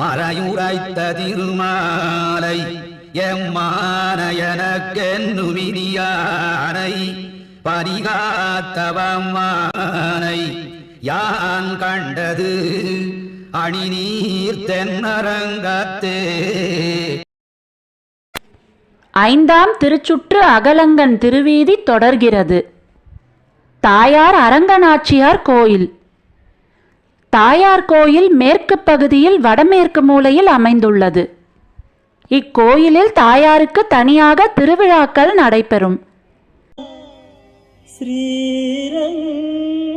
மறையுரைத்த திருமாலை எம்மானயனக்கென்னுமிதியானை பரிகாத்தவம்மானை யான் கண்டது அணிநீர் தென்னரங்கத்தே. ஐந்தாம் திருச்சுற்று அகலங்கன் திருவீதி தொடர்கிறது. தாயார் அரங்கநாச்சியார் கோயில். தாயார் கோயில் மேற்கு பகுதியில் வடமேற்கு மூலையில் அமைந்துள்ளது. இக்கோயிலில் தாயாருக்கு தனியாக திருவிழாக்கள் நடைபெறும். ஸ்ரீரங்க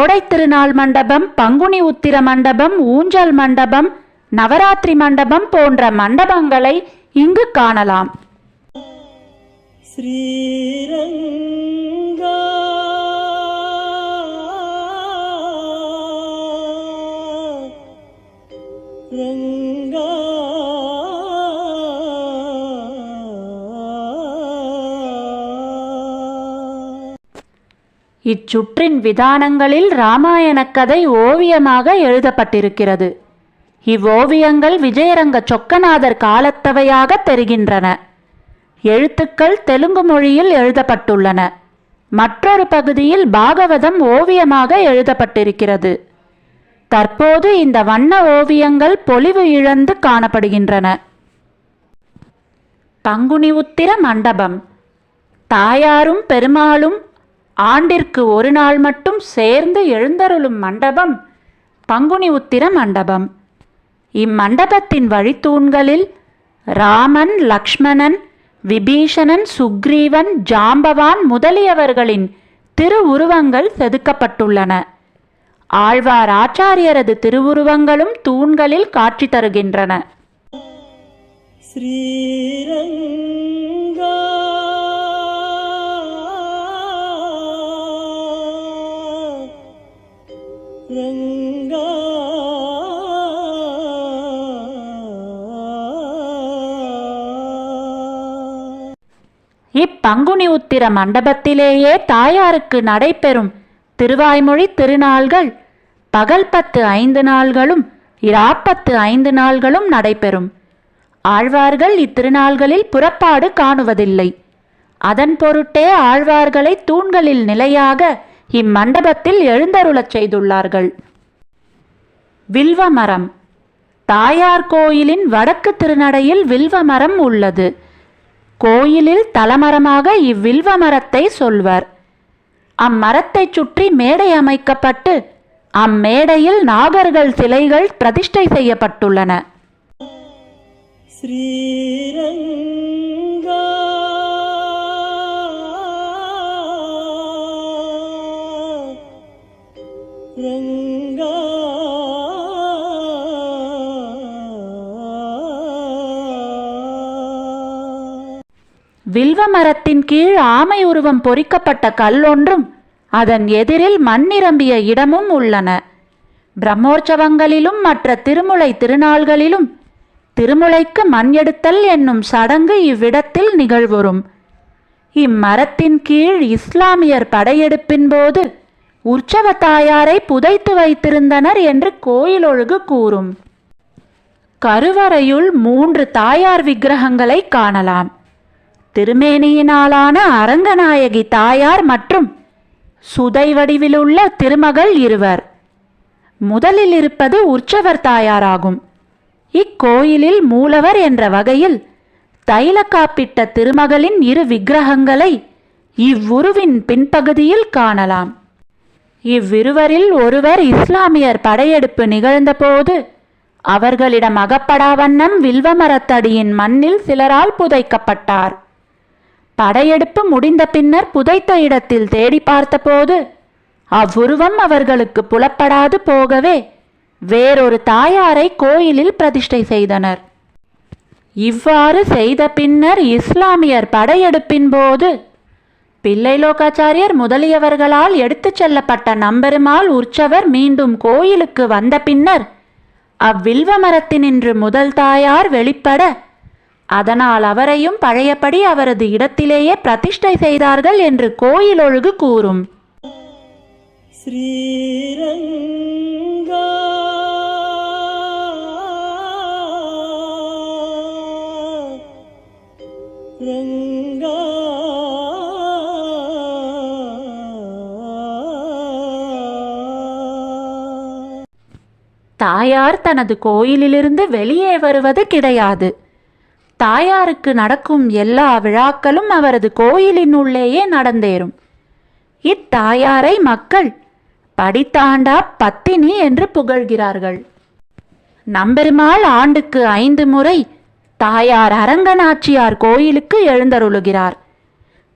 கோடைத்திருநாள் மண்டபம் பங்குனி உத்திர மண்டபம் ஊஞ்சல் மண்டபம் நவராத்திரி மண்டபம் போன்ற மண்டபங்களை இங்கு காணலாம். ஸ்ரீ இச்சுற்றின் விதானங்களில் இராமாயணக் கதை ஓவியமாக எழுதப்பட்டிருக்கிறது. இவ்வோவியங்கள் விஜயரங்க சொக்கநாதர் காலத்தவையாக தெரிகின்றன. எழுத்துக்கள் தெலுங்கு மொழியில் எழுதப்பட்டுள்ளன. மற்றொரு பகுதியில் பாகவதம் ஓவியமாக எழுதப்பட்டிருக்கிறது. தற்போது இந்த வண்ண ஓவியங்கள் பொலிவு இழந்து காணப்படுகின்றன. பங்குனி உத்திர மண்டபம். தாயாரும் பெருமாளும் ஆண்டிற்கு ஒரு நாள் மட்டும் சேர்ந்து எழுந்தருளும் மண்டபம் பங்குனி உத்திர மண்டபம். இம்மண்டபத்தின் வழித்தூண்களில் ராமன் லக்ஷ்மணன் விபீஷணன் சுக்ரீவன் ஜாம்பவான் முதலியவர்களின் திருவுருவங்கள் செதுக்கப்பட்டுள்ளன. ஆழ்வார் ஆச்சாரியரது திருவுருவங்களும் தூண்களில் காட்சி தருகின்றன. ஸ்ரீரங்க இப்பங்குனி உத்திர மண்டபத்திலேயே தாயாருக்கு நடைபெறும் திருவாய்மொழி திருநாள்கள். பகல் பத்து ஐந்து நாள்களும் இராப்பத்து ஐந்து நாள்களும் நடைபெறும். ஆழ்வார்கள் இத்திருநாள்களில் புறப்பாடு காணுவதில்லை. அதன் பொருட்டே ஆழ்வார்களை தூண்களில் நிலையாக இம்மண்டபத்தில் எழுந்தருளச் செய்துள்ளார்கள். வில்வமரம். தாயார் கோயிலின் வடக்கு திருநடையில் வில்வமரம் உள்ளது. கோயிலில் தலமரமாக இவ்வில்வமரத்தை சொல்வர். அம்மரத்தைச் சுற்றி மேடை அமைக்கப்பட்டு அம்மேடையில் நாகர்கள் சிலைகள் பிரதிஷ்டை செய்யப்பட்டுள்ளன. ஸ்ரீரங்க வில்வ மரத்தின் கீழ் ஆமை உருவம் பொறிக்கப்பட்ட கல்லொன்றும் அதன் எதிரில் மண் நிரம்பிய இடமும் உள்ளன. பிரம்மோற்சவங்களிலும் மற்ற திருமுலை திருநாள்களிலும் திருமுலைக்கு மண் எடுத்தல் என்னும் சடங்கு இவ்விடத்தில் நிகழ்வுறும். இம்மரத்தின் கீழ் இஸ்லாமியர் படையெடுப்பின் போது உற்சவ தாயாரை புதைத்து வைத்திருந்தனர் என்று கோயிலொழுகு கூறும். கருவறையுள் மூன்று தாயார் விக்கிரகங்களை காணலாம். திருமேனியினாலான அரங்கநாயகி தாயார் மற்றும் சுதை வடிவிலுள்ள திருமகள் இருவர். முதலில் இருப்பது உற்சவர் தாயாராகும். இக்கோயிலில் மூலவர் என்ற வகையில் தைல காப்பிட்ட திருமகளின் இரு விக்கிரகங்களை இவ்வுருவின் பின்பகுதியில் காணலாம். இவ்விருவரில் ஒருவர் இஸ்லாமியர் படையெடுப்பு நிகழ்ந்தபோது அவர்களிடம் அகப்படாவண்ணம் வில்வமரத்தடியின் மண்ணில் சிலரால் புதைக்கப்பட்டார். படையெடுப்பு முடிந்த பின்னர் புதைத்த இடத்தில் தேடி பார்த்தபோது அவ்வுருவம் அவர்களுக்கு புலப்படாது போகவே வேறொரு தாயாரை கோயிலில் பிரதிஷ்டை செய்தனர். இவ்வாறு செய்த பின்னர் இஸ்லாமியர் படையெடுப்பின் போது பிள்ளை லோகாச்சாரியர் முதலியவர்களால் எடுத்துச் செல்லப்பட்ட நம்பெருமாள் உற்சவர் மீண்டும் கோயிலுக்கு வந்த பின்னர் அவ்வில்வ மரத்தினின்று முதல் தாயார் வெளிப்பட அதனால் அவரையும் பழையபடி அவரது இடத்திலேயே பிரதிஷ்டை செய்தார்கள் என்று கோயில் ஒழுகு கூறும். ஸ்ரீரங்க தாயார் தனது கோயிலிலிருந்து வெளியே வருவது கிடையாது. தாயாருக்கு நடக்கும் எல்லா விழாக்களும் அவரது கோயிலின் உள்ளேயே நடந்தேறும். இத்தாயாரை மக்கள் படித்தாண்டா பத்தினி என்று புகழ்கிறார்கள். நம்பெருமாள் ஆண்டுக்கு ஐந்து முறை தாயார் அரங்கநாச்சியார் கோயிலுக்கு எழுந்தருளுகிறார்.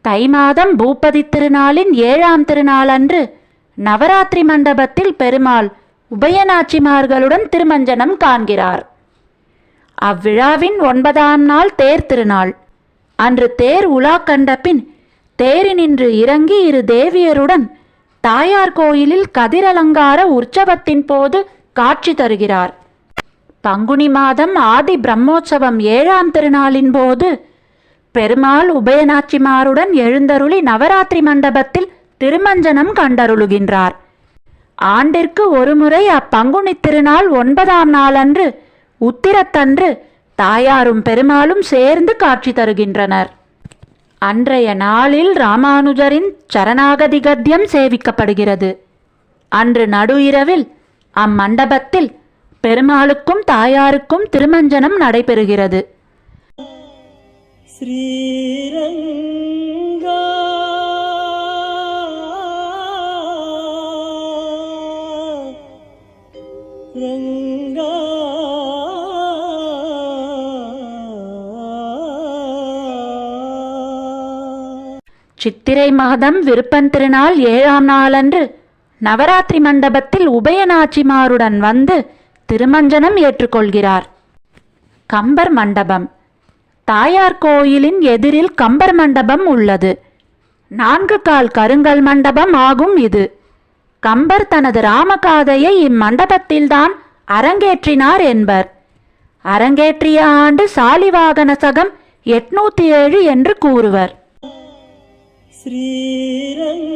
தை மாதம் பூபதி திருநாளின் ஏழாம் திருநாளன்று நவராத்திரி மண்டபத்தில் பெருமாள் உபயநாச்சிமார்களுடன் திருமஞ்சனம் காண்கிறார். அவ்விழாவின் ஒன்பதாம் நாள் தேர் திருநாள். அன்று தேர் உலா கண்ட பின் தேரினின்று இறங்கி இரு தேவியருடன் தாயார் கோயிலில் கதிரலங்கார உற்சவத்தின் போது காட்சி தருகிறார். பங்குனி மாதம் ஆதி பிரம்மோற்சவம் ஏழாம் திருநாளின் போது பெருமாள் உபயநாச்சிமாருடன் எழுந்தருளி நவராத்திரி மண்டபத்தில் திருமஞ்சனம் கண்டருளுகின்றார். ஆண்டிற்கு ஒருமுறை அப்பங்குனி திருநாள் ஒன்பதாம் நாளன்று உத்திரத்தன்று தாயாரும் பெருமாளும் சேர்ந்து காட்சி தருகின்றனர். அன்றைய நாளில் ராமானுஜரின் சரணாகதி கத்தியம் சேவிக்கப்படுகிறது. அன்று நடு இரவில் அம்மண்டபத்தில் பெருமாளுக்கும் தாயாருக்கும் திருமஞ்சனம் நடைபெறுகிறது. ஸ்ரீரங்கா ரங்கா சித்திரை மாதம் விருப்பன் திருநாள் ஏழாம் நாளன்று நவராத்திரி மண்டபத்தில் உபயநாச்சிமாருடன் வந்து திருமஞ்சனம் ஏற்றுக்கொள்கிறார். கம்பர் மண்டபம். தாயார் கோயிலின் எதிரில் கம்பர் மண்டபம் உள்ளது. நான்கு கால் கருங்கல் மண்டபம் ஆகும் இது. கம்பர் தனது ராமகாதையை இம்மண்டபத்தில்தான் அரங்கேற்றினார் என்பர். அரங்கேற்றிய ஆண்டு சாலிவாகன சகம் எட்நூத்தி ஏழு என்று கூறுவர். ஸ்ரீரங்க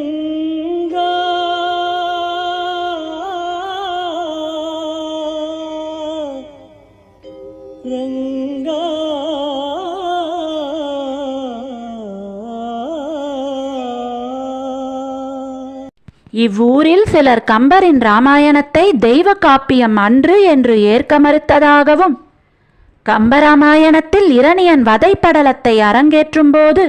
இவ்வூரில் சிலர் கம்பரின் ராமாயணத்தை தெய்வ காப்பியம் அன்று என்று ஏற்க மறுத்ததாகவும் கம்பராமாயணத்தில் இரணியன் வதைப்படலத்தை அரங்கேற்றும் போது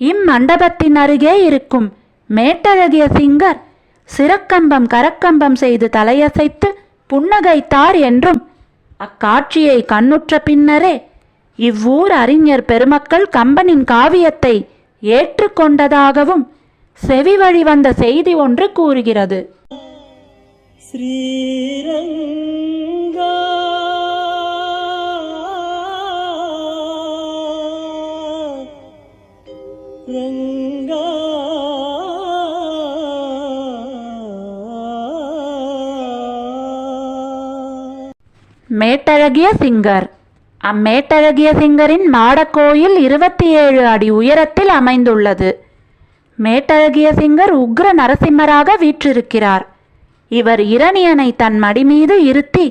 இம்மண்டபத்தின் அருகே இருக்கும் மேட்டழகிய சிங்கர் சிறக்கம்பம் கரக்கம்பம் செய்து தலையசைத்து புன்னகைத்தார் என்றும் அக்காட்சியை கண்ணுற்ற பின்னரே இவ்வூர் அறிஞர் பெருமக்கள் கம்பனின் காவியத்தை ஏற்றுக்கொண்டதாகவும் செவி வழி வந்த செய்தி ஒன்று கூறுகிறது. ஸ்ரீரங்கா ரங்கா மேட்டழகிய சிங்கர். அம்மேட்டழகிய சிங்கரின் மாடக்கோயில் இருபத்தி ஏழு அடி உயரத்தில் அமைந்துள்ளது. மேட்டழகிய சிங்கர் உக்ர நரசிம்மராக வீற்றிருக்கிறார். இவர் இரணியனை தன் மடிமீது இருத்தி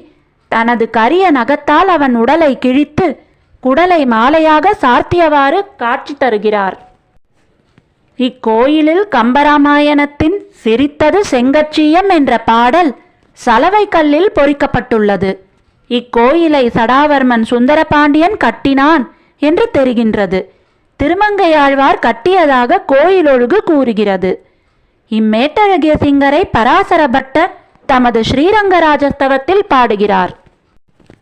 தனது கரிய நகத்தால் அவன் உடலை கிழித்து குடலை மாலையாக சார்த்தியவாறு காட்சி தருகிறார். இக்கோயிலில் கம்பராமாயணத்தின் சிரித்தது செங்கச்சியம் என்ற பாடல் சலவை கல்லில் பொறிக்கப்பட்டுள்ளது. இக்கோயிலை சடாவர்மன் சுந்தரபாண்டியன் கட்டினான் என்று தெரிகின்றது. திருமங்கையாழ்வார் கட்டியதாக கோயிலொழுகு கூறுகிறது. இம்மேட்டழகிய சிங்கரை பராசர பட்டர் தமது ஸ்ரீரங்கராஜஸ்தவத்தில் பாடுகிறார்.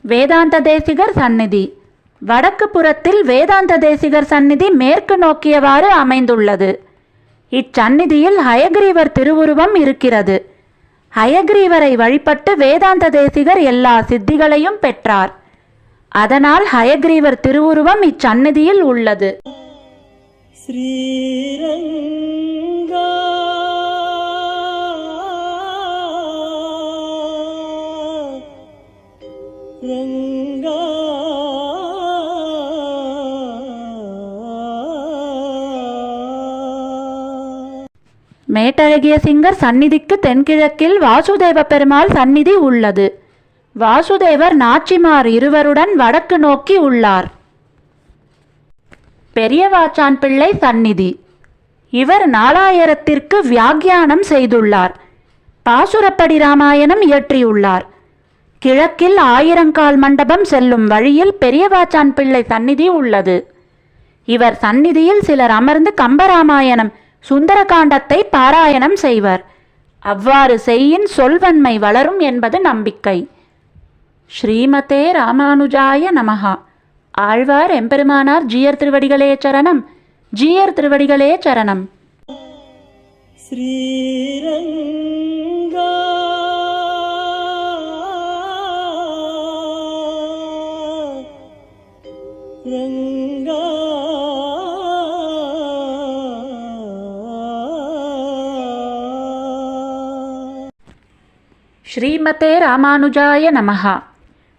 வேதாந்த தேசிகர் சந்நிதி. வடக்கு புறத்தில் வேதாந்த தேசிகர் சந்நிதி மேற்கு நோக்கியவாறு அமைந்துள்ளது. இச்சந்நிதியில் ஹயக்ரீவர் திருவுருவம் இருக்கிறது. ஹயக்ரீவரை வழிபட்டு வேதாந்த தேசிகர் எல்லா சித்திகளையும் பெற்றார். அதனால் ஹயக்ரீவர் திருவுருவம் இச்சந்நிதியில் உள்ளது. ஸ்ரீரங்கா. மேட்டழகிய சிங்கர் சந்நிதிக்கு தென்கிழக்கில் வாசுதேவ பெருமாள் சந்நிதி உள்ளது. வாசுதேவர் நாச்சிமார் இருவருடன் வடக்கு நோக்கி உள்ளார். பெரியவாச்சான் பிள்ளை சந்நிதி. இவர் நாலாயிரத்திற்கு வியாக்கியானம் செய்துள்ளார். பாசுரப்படி ராமாயணம் இயற்றியுள்ளார். கிழக்கில் ஆயிரங்கால் மண்டபம் செல்லும் வழியில் பெரியவாச்சான் பிள்ளை சந்நிதி உள்ளது. இவர் சந்நிதியில் சிலர் அமர்ந்து கம்பராமாயணம் சுந்தரகாண்டத்தை பாராயணம் செய்வர். அவ்வாறு செய்யின் சொல்வன்மை வளரும் என்பது நம்பிக்கை. ஸ்ரீமதே ராமானுஜாய நமகா ആഴ്വാർ എമ്പെരുമാനാർ ജിയർ തിരുവടികളെ ചരണം ജിയർ തിരുവടികളെ ചരണം. ശ്രീരംഗ രംഗ ശ്രീമതേ രാമാനുജായ നമഃ.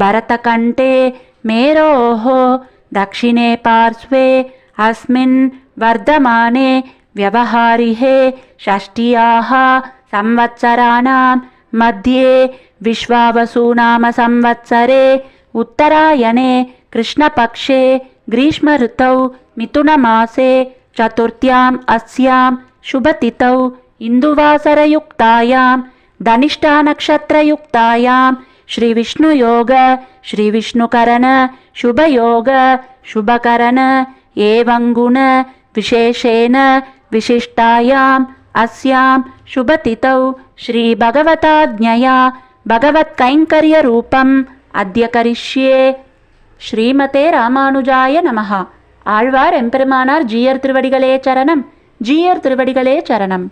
भरतकण्ठे मेरोः दक्षिणे पार्श्वे अस्मिन् वर्धमाने व्यवहारिहे षष्ट्याः संवत्सराणां मध्ये विश्वावसुनामसंवत्सरे उत्तरायणे कृष्णपक्षे ग्रीष्मऋतौ मिथुनमासे चतुर्थ्याम् अस्यां शुभतिथौ इन्दुवासरयुक्तायां धनिष्ठानक्षत्रयुक्तायां श्रीविष्णुयोग श्रीविष्णुकरण शुभयोग शुभकरण एवं गुण विशेषेण विशिष्टायाम् अस्यां शुभतिथौ श्रीभगवताज्ञया भगवत्कैङ्कर्यरूपम् अद्य करिष्ये ஸ்ரீமதே ராமானுஜாய நமஹா ஆழ்வார் எம்பெருமானார் ஜீயர் திருவடிகளே சரணம் ஜீயர் திருவடிகளே சரணம்